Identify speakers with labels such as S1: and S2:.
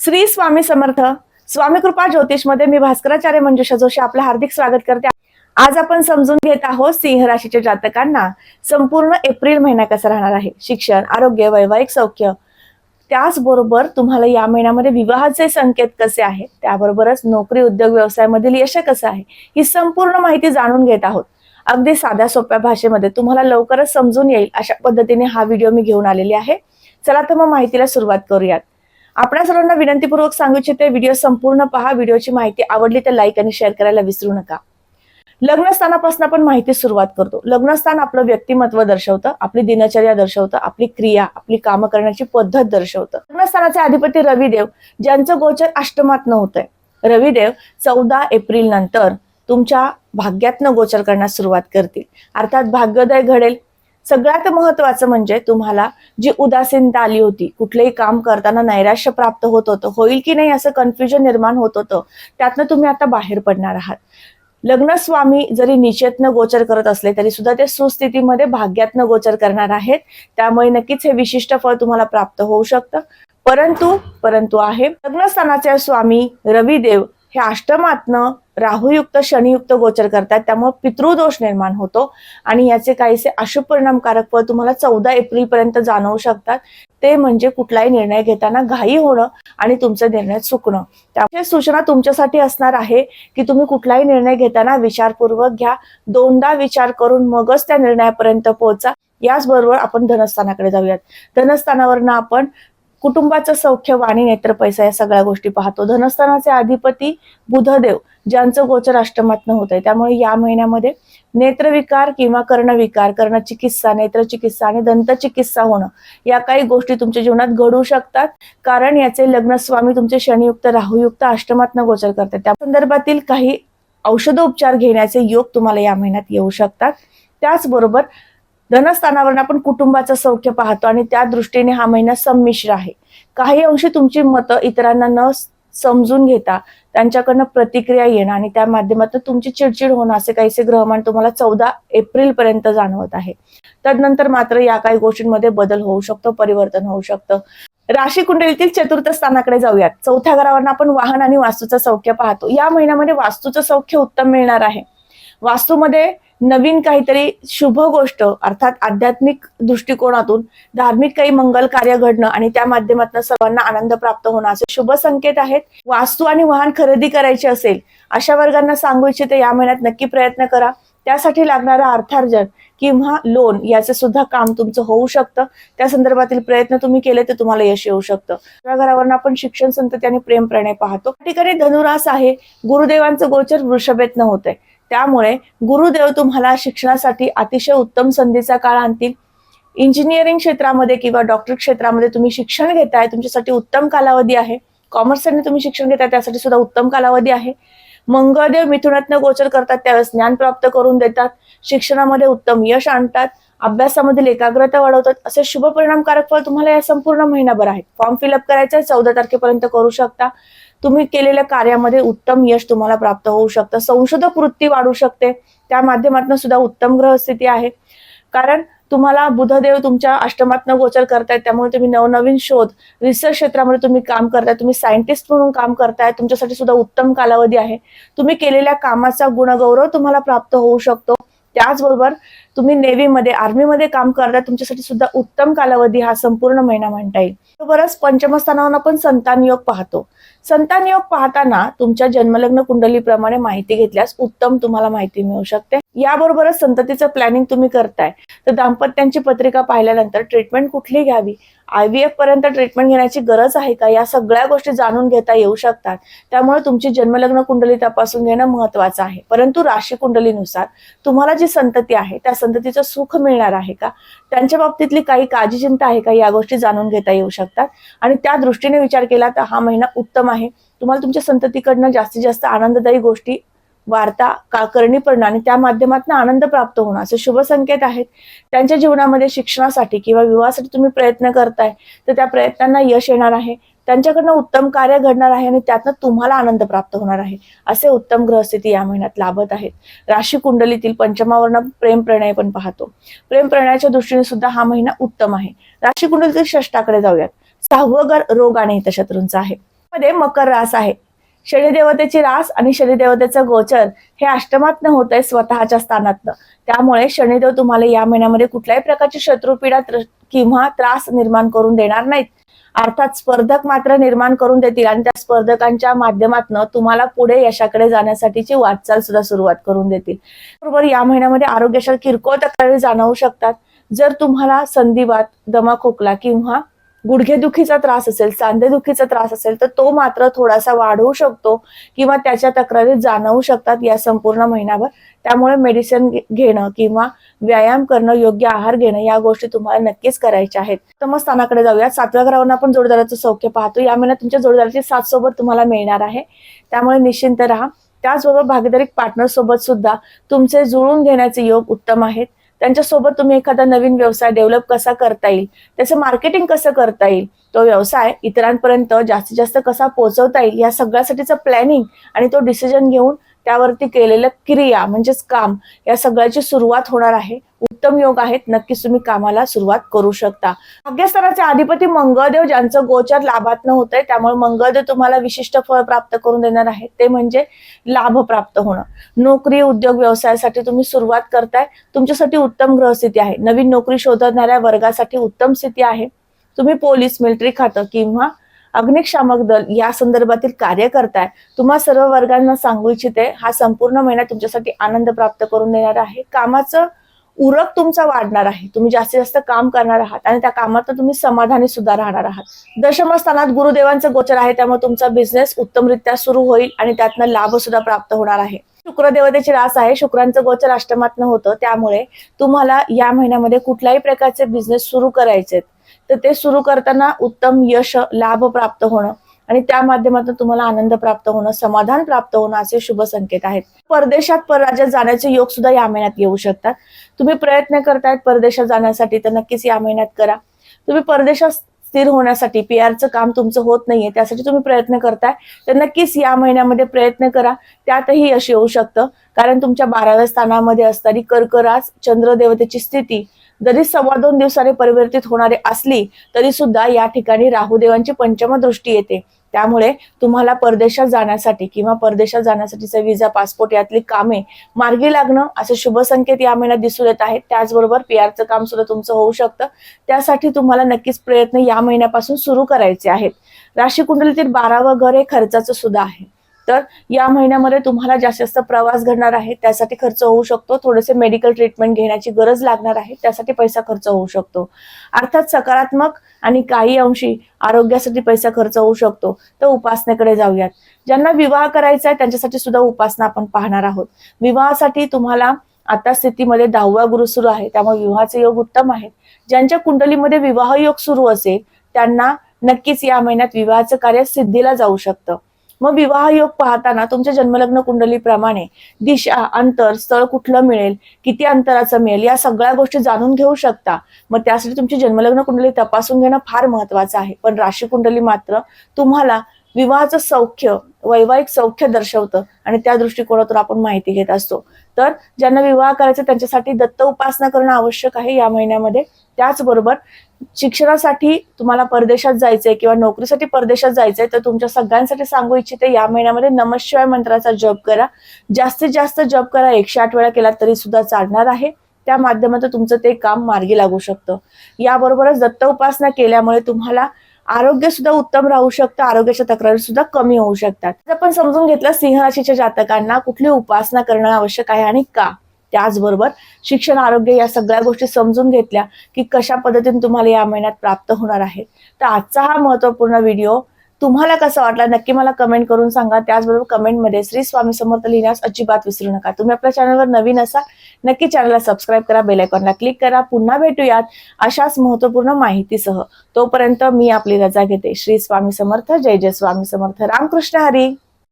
S1: श्री स्वामी समर्थ. स्वामी कृपा ज्योतिषमध्ये मी भास्कराचार्य मंजुषा जोशी आपलं हार्दिक स्वागत करते. आज आपण समजून घेत आहोत सिंह राशीच्या जातकांना. संपूर्ण एप्रिल महिना कसा राहणार आहे? शिक्षण आरोग्य वैवाहिक सौख्य. त्याचबरोबर तुम्हाला या महिन्यामध्ये विवाहाचे संकेत कसे आहेत? त्याबरोबरच नोकरी उद्योग व्यवसायामधील यश कसं आहे? ही संपूर्ण माहिती जाणून घेत आहोत. अगदी साध्या सोप्या भाषेमध्ये तुम्हाला लवकरच समजून येईल अशा पद्धतीने हा व्हिडिओ मी घेऊन आलेली आहे. चला तर मग माहितीला सुरुवात करूयात. आपल्या सर्वांना विनंतीपूर्वक सांगू इच्छिते व्हिडिओ संपूर्ण पहा व्हिडिओची माहिती आवडली तर लाईक आणि शेअर करायला विसरू नका. लग्नस्थानापासून आपण माहिती सुरुवात करतो. लग्नस्थान आपलं व्यक्तिमत्व दर्शवतं आपली दिनचर्या दर्शवतं आपली क्रिया आपली कामं करण्याची पद्धत दर्शवतं. लग्नस्थानाचे अधिपती रविदेव ज्यांचं गोचर अष्टमात नव्हतंय. रविदेव चौदा एप्रिल नंतर तुमच्या भाग्यातनं गोचर करण्यास सुरुवात करतील. अर्थात भाग्योदय घडेल सगळ्यात महत्वाचं म्हणजे तुम्हाला जी उदासीनता आली होती कुठलंही काम करताना नैराश्य प्राप्त होत होतं होईल की नाही असं कन्फ्युजन निर्माण होत होतं त्यातनं तुम्ही आता बाहेर पडणार आहात. लग्नस्वामी जरी निचेतनं गोचर करत असले तरी सुद्धा ते सुस्थितीमध्ये भाग्यातनं गोचर करणार आहेत. त्यामुळे नक्कीच हे विशिष्ट फळ तुम्हाला प्राप्त होऊ शकतं. परंतु परंतु आहे लग्नस्थानाचे स्वामी रविदेव हे अष्टमातनं राहुयुक्त शनियुक्त गोचर करतात. त्यामुळे पितृदोष निर्माण होतो. आणि याचे काहीसे अशुभ परिणामकारक फळ तुम्हाला चौदा एप्रिल पर्यंत जाणवू शकतात. ते म्हणजे कुठलाही निर्णय घेताना घाई होणं आणि तुमचा निर्णय चुकणं. त्यामुळे सूचना तुमच्यासाठी असणार आहे की तुम्ही कुठलाही निर्णय घेताना विचारपूर्वक घ्या. दोनदा विचार करून मगच त्या निर्णयापर्यंत पोहोचा. याचबरोबर आपण धनस्थानाकडे जाऊयात. धनस्थानावरनं आपण कुटुंबाचं सौख्य वाणी नेत्र पैसा या सगळ्या गोष्टी पाहतो. धनस्थानाचे अधिपती बुधदेव ज्यांचं गोचर अष्टमातनं होत आहे त्यामुळे या महिन्यामध्ये नेत्रविकार किंवा कर्णविकार कर्णचिकित्सा नेत्रचिकित्सा आणि दंतचिकित्सा होणं या काही गोष्टी तुमच्या जीवनात घडू शकतात. कारण याचे लग्नस्वामी तुमचे शनियुक्त राहुयुक्त अष्टमातनं गोचर करतात. त्या संदर्भातील काही औषधोपचार घेण्याचे योग तुम्हाला या महिन्यात येऊ शकतात. त्याचबरोबर धनस्थानावरून आपण कुटुंबाचं सौख्य पाहतो आणि त्या दृष्टीने हा महिना संमिश्र आहे. काही अंशी तुमची मतं इतरांना न समजून घेता त्यांच्याकडनं प्रतिक्रिया येणं आणि त्या माध्यमातून तुमची चिडचिड होणं असे काहीसे ग्रहमान तुम्हाला चौदा एप्रिल पर्यंत जाणवत आहे. तदनंतर मात्र या काही गोष्टींमध्ये बदल होऊ शकतो परिवर्तन होऊ शकतं. राशी कुंडलीतील चतुर्थ स्थानाकडे जाऊयात. चौथ्या घरावर आपण वाहन आणि वास्तूचं सौख्य पाहतो. या महिन्यामध्ये वास्तूचं सौख्य उत्तम मिळणार आहे. वास्तूमध्ये नवीन काहीतरी शुभ गोष्ट अर्थात आध्यात्मिक दृष्टिकोनातून धार्मिक काही मंगल कार्य घडणं आणि त्या माध्यमातून सर्वांना आनंद प्राप्त होणं असे शुभ संकेत आहेत. वास्तू आणि वाहन खरेदी करायचे असेल अशा वर्गांना सांगू इच्छिते या महिन्यात नक्की प्रयत्न करा. त्यासाठी लागणारं अर्थार्जन किंवा लोन याचं सुद्धा काम तुमचं होऊ शकतं. त्या संदर्भातील प्रयत्न तुम्ही केले तर तुम्हाला यश येऊ शकतं. या घरावरून आपण शिक्षण संतती आणि प्रेम प्रणय पाहतो. ठिकाणी धनुरास आहे. गुरुदेवांचं गोचर वृषभेतनं होत आहे त्यामुळे गुरुदेव तुम्हाला शिक्षणासाठी अतिशय उत्तम संधीचा काळ आणतील. इंजिनिअरिंग क्षेत्रामध्ये किंवा डॉक्टर क्षेत्रामध्ये तुम्ही शिक्षण घेताय तुमच्यासाठी उत्तम कालावधी आहे. कॉमर्सने तुम्ही शिक्षण घेताय त्यासाठी सुद्धा उत्तम कालावधी आहे. मंगळदेव मिथुनातनं गोचर करतात त्यावेळेस ज्ञान प्राप्त करून देतात. शिक्षणामध्ये उत्तम यश आणतात. अभ्यासामधील एकाग्रता वाढवतात. असे शुभ परिणामकारक फळ तुम्हाला या संपूर्ण महिनाभर आहेत. फॉर्म फिलअप करायचा चौदा तारखेपर्यंत करू शकता. तुम्ही केलेल्या कार्यामध्ये उत्तम यश तुम्हाला प्राप्त होऊ शकतं. संशोधक वृत्ती वाढू शकते. त्या माध्यमातून सुद्धा उत्तम ग्रहस्थिती आहे. कारण तुम्हाला बुधदेव तुमच्या अष्टमातनं गोचर करतायत त्यामुळे तुम्ही नवनवीन शोध रिसर्च क्षेत्रामध्ये तुम्ही काम करताय तुम्ही सायंटिस्ट म्हणून काम करताय तुमच्यासाठी सुद्धा उत्तम कालावधी आहे. तुम्ही केलेल्या कामाचा गुणगौरव तुम्हाला प्राप्त होऊ शकतो. त्याचबरोबर तुम्ही नेव्हीमध्ये आर्मीमध्ये काम करताय तुमच्यासाठी सुद्धा उत्तम कालावधी हा संपूर्ण महिना म्हणता येईल. बरोबरच पंचमस्थानावर आपण संतान योग पाहतो. संतान योग पाहताना तुमच्या जन्मलग्न कुंडलीप्रमाणे माहिती घेतल्यास उत्तम तुम्हाला माहिती मिळू शकते. याबरोबरच संततीचं प्लॅनिंग तुम्ही करताय. तर दाम्पत्यांची पत्रिका पाहिल्यानंतर ट्रीटमेंट कुठली घ्यावी? आय व्ही एफ पर्यंत ट्रीटमेंट घेण्याची गरज आहे का? या सगळ्या गोष्टी जाणून घेता येऊ शकतात. त्यामुळे तुमची जन्मलग्न कुंडली तपासून घेणं महत्वाचं आहे. परंतु राशी कुंडलीनुसार तुम्हाला जी संतती आहे त्या संततीचं सुख मिळणार आहे का? त्यांच्या बाबतीतली काही काळजी चिंता आहे का? या गोष्टी जाणून घेता येऊ शकतात. आणि त्या दृष्टीने विचार केला तर हा महिना उत्तम आहे. तुम्हाला तुमच्या संततीकडनं जास्तीत जास्त आनंददायी गोष्टी वार्ता का पडणं आणि त्या माध्यमातून आनंद प्राप्त होणं असे शुभ संकेत आहेत. त्यांच्या जीवनामध्ये शिक्षणासाठी किंवा विवाहासाठी तुम्ही प्रयत्न करताय तर त्या प्रयत्नांना यश येणार आहे. त्यांच्याकडनं उत्तम कार्य घडणार आहे आणि त्यातनं तुम्हाला आनंद प्राप्त होणार आहे. असे उत्तम ग्रहस्थिती या महिन्यात लाभत आहेत. राशी कुंडलीतील पंचमावरनं प्रेम प्रणय पण पाहतो. प्रेम प्रणयाच्या दृष्टीने सुद्धा हा महिना उत्तम आहे. राशी कुंडलीतील षष्टाकडे जाऊयात. सहावं घर रोग आणि हितशत्रूंचा आहे. मध्ये मकर रास आहे. शनिदेवतेची रास आणि शनिदेवतेचं गोचर हे अष्टमातनं होत आहे स्वतःच्या स्थानातनं. त्यामुळे शनिदेव तुम्हाला या महिन्यामध्ये कुठल्याही प्रकारची शत्रुपीडा किंवा त्रास निर्माण करून देणार नाहीत. अर्थात स्पर्धक मात्र निर्माण करून देतील आणि त्या स्पर्धकांच्या माध्यमातून तुम्हाला पुढे यशाकडे जाण्यासाठीची वाटचाल सुद्धा सुरुवात करून देतील. बरोबर या महिन्यामध्ये आरोग्याच्या किरकोळ तक्रारी जाणवू शकतात. जर तुम्हाला संधिवात दमा खोकला किंवा गुडघेदुखीचा त्रास असेल सांधेदुखीचा त्रास असेल तर तो मात्र थोडासा वाढवू शकतो किंवा त्याच्या तक्रारी जाणवू शकतात या संपूर्ण महिन्याभर त्यामुळे मेडिसिन घेणं किंवा व्यायाम करणं योग्य आहार घेणं या गोष्टी तुम्हाला नक्कीच करायच्या आहेत. तर मग स्थानाकडे जाऊया सातव्या घरावरून आपण जोडदाराचं सौख्य पाहतो. या महिन्यात तुमच्या जोडदाराची साथ सोबत तुम्हाला मिळणार आहे. त्यामुळे निश्चिंत राहा. त्याचबरोबर भागीदारीक पार्टनर सोबत सुद्धा तुमचे जुळून घेण्याचे योग उत्तम आहेत. त्यांच्यासोबत तुम्ही एखादा नवीन व्यवसाय डेव्हलप कसा करता येईल? त्याचं मार्केटिंग कसं करता येईल? तो व्यवसाय इतरांपर्यंत जास्तीत जास्त कसा पोहोचवता येईल? या सगळ्यासाठीचं प्लॅनिंग आणि तो डिसिजन घेऊन त्यावरती केलेलं क्रिया म्हणजेच काम या सगळ्याची सुरुवात होणार आहे. उत्तम योग आहेत नक्कीच तुम्ही कामाला सुरुवात करू शकता. भाग्यस्थानाचे अधिपती मंगळदेव ज्यांचं गोचर लाभात होत आहे त्यामुळे मंगळदेव तुम्हाला विशिष्ट फळ प्राप्त करून देणार आहे. ते म्हणजे लाभ प्राप्त होणं. नोकरी उद्योग व्यवसायासाठी तुम्ही सुरुवात करताय. तुमच्यासाठी उत्तम ग्रहस्थिती आहे. नवीन नोकरी शोधणाऱ्या वर्गासाठी उत्तम स्थिती आहे. तुम्ही पोलीस मिलिटरी खातं किंवा अग्निशामक दल या संदर्भातील कार्य करताय तुम्हा सर्व वर्गांना सांगू इच्छिते हा संपूर्ण महिना तुमच्यासाठी आनंद प्राप्त करून देणार आहे. कामाचं उरक तुमचा वाढणार आहे. तुम्ही जास्तीत जास्त काम करणार आहात आणि त्या कामात तुम्ही समाधानी सुद्धा राहणार आहात. दशम स्थानात गुरुदेवांचं गोचर आहे त्यामुळे तुमचा बिझनेस उत्तमरित्या सुरू होईल आणि त्यातनं लाभ सुद्धा प्राप्त होणार आहे. शुक्रदेवतेची रास आहे. शुक्रांचं गोचर अष्टमातनं होतं. त्यामुळे तुम्हाला या महिन्यामध्ये कुठल्याही प्रकारचे बिझनेस सुरू करायचे तर ते सुरू करताना उत्तम यश लाभ प्राप्त होणं आणि त्या माध्यमातून तुम्हाला आनंद प्राप्त होणं समाधान प्राप्त होणं असे शुभ संकेत आहेत. परदेशात परराज्यात जाण्याचे योग सुद्धा या महिन्यात येऊ शकतात. तुम्ही प्रयत्न करतायत परदेशात जाण्यासाठी तर नक्कीच या महिन्यात करा. तुम्ही परदेशात स्थिर होण्यासाठी पी आरचं काम तुमचं होत नाहीये त्यासाठी तुम्ही प्रयत्न करताय तर नक्कीच या महिन्यामध्ये प्रयत्न करा. त्यातही यश येऊ शकतं कारण तुमच्या बाराव्या स्थानामध्ये असणारी कर्कराज चंद्रदेवतेची स्थिती जरी सव्वा दोन दिवसाने परिवर्तित होणारी असली तरी सुद्धा या ठिकाणी राहुदेवांची पंचम दृष्टी येते. त्यामुळे तुम्हाला परदेशात जाण्यासाठी किंवा परदेशात जाण्यासाठीचा विजा पासपोर्ट यातली कामे मार्गी लागणं असे शुभ संकेत या महिन्यात दिसून येत आहेत. त्याचबरोबर पी आरचं काम सुद्धा तुमचं होऊ शकतं. त्यासाठी तुम्हाला नक्कीच प्रयत्न या महिन्यापासून सुरू करायचे आहेत. राशी कुंडलीतील बारावं घर हे खर्चाचं सुद्धा आहे. तर या महिन्यामध्ये तुम्हाला जास्तीत जास्त प्रवास घडणार आहे त्यासाठी खर्च होऊ शकतो. थोडेसे मेडिकल ट्रीटमेंट घेण्याची गरज लागणार आहे त्यासाठी पैसा खर्च होऊ शकतो. अर्थात सकारात्मक आणि काही अंशी आरोग्यासाठी पैसा खर्च होऊ शकतो. तर उपासनेकडे जाऊयात. ज्यांना विवाह करायचा आहे त्यांच्यासाठी सुद्धा उपासना आपण पाहणार आहोत. विवाहासाठी तुम्हाला आता स्थितीमध्ये दहावा गुरु सुरू आहे त्यामुळे विवाहाचे योग उत्तम आहेत. ज्यांच्या कुंडलीमध्ये विवाह योग सुरू असेल त्यांना नक्कीच या महिन्यात विवाहाचं कार्य सिद्धीला जाऊ शकतं. मग विवाह योग पाहताना तुमच्या जन्मलग्न कुंडलीप्रमाणे दिशा अंतर स्थळ कुठलं मिळेल किती अंतराचं मिळेल या सगळ्या गोष्टी जाणून घेऊ शकता. मग त्यासाठी तुमची जन्मलग्न कुंडली तपासून घेणं फार महत्वाचं आहे. पण राशी कुंडली मात्र तुम्हाला विवाहाचं सौख्य वैवाहिक सौख्य दर्शवतं. आणि त्या दृष्टिकोनातून आपण माहिती घेत असतो. तर ज्यांना विवाह करायचा त्यांच्यासाठी दत्त उपासना करणं आवश्यक आहे या महिन्यामध्ये. त्याचबरोबर शिक्षणासाठी तुम्हाला परदेशात जायचंय किंवा नोकरीसाठी परदेशात जायचंय तर तुमच्या सगळ्यांसाठी सांगू इच्छिते या महिन्यामध्ये नमशिवाय मंत्राचा जप करा. जास्तीत जास्त जप करा एकशे आठ वेळा केला तरी सुद्धा चालणार आहे. त्या माध्यमातून तुमचं ते काम मार्गी लागू शकतं. याबरोबरच दत्त उपासना केल्यामुळे तुम्हाला आरोग्य सुद्धा उत्तम राहू शकतं आरोग्याच्या तक्रारी सुद्धा कमी होऊ शकतात. आपण समजून घेतलं सिंह राशीच्या जातकांना कुठली उपासना करणं आवश्यक आहे आणि का? त्याचबरोबर शिक्षण आरोग्य या सगळ्या गोष्टी समजून घेतल्या की कशा पद्धतीने तुम्हाला या महिन्यात प्राप्त होणार आहे. तर आजचा हा महत्त्वपूर्ण व्हिडिओ तुम्हाला कसा वाटला? नक्की मला कमेंट करून सांगा. त्याचबरोबर कमेंटमध्ये श्री स्वामी समर्थ लिहिण्यास अजिबात विसरू नका. तुम्ही आपल्या चॅनलवर नवीन असाल नक्की चॅनलला सबस्क्राईब करा बेल आयकॉनला क्लिक करा. पुन्हा भेटूयात अशाच महत्त्वपूर्ण माहितीसह. तोपर्यंत मी आपली रजा घेते. श्री स्वामी समर्थ. जय जय स्वामी समर्थ. रामकृष्ण हरी.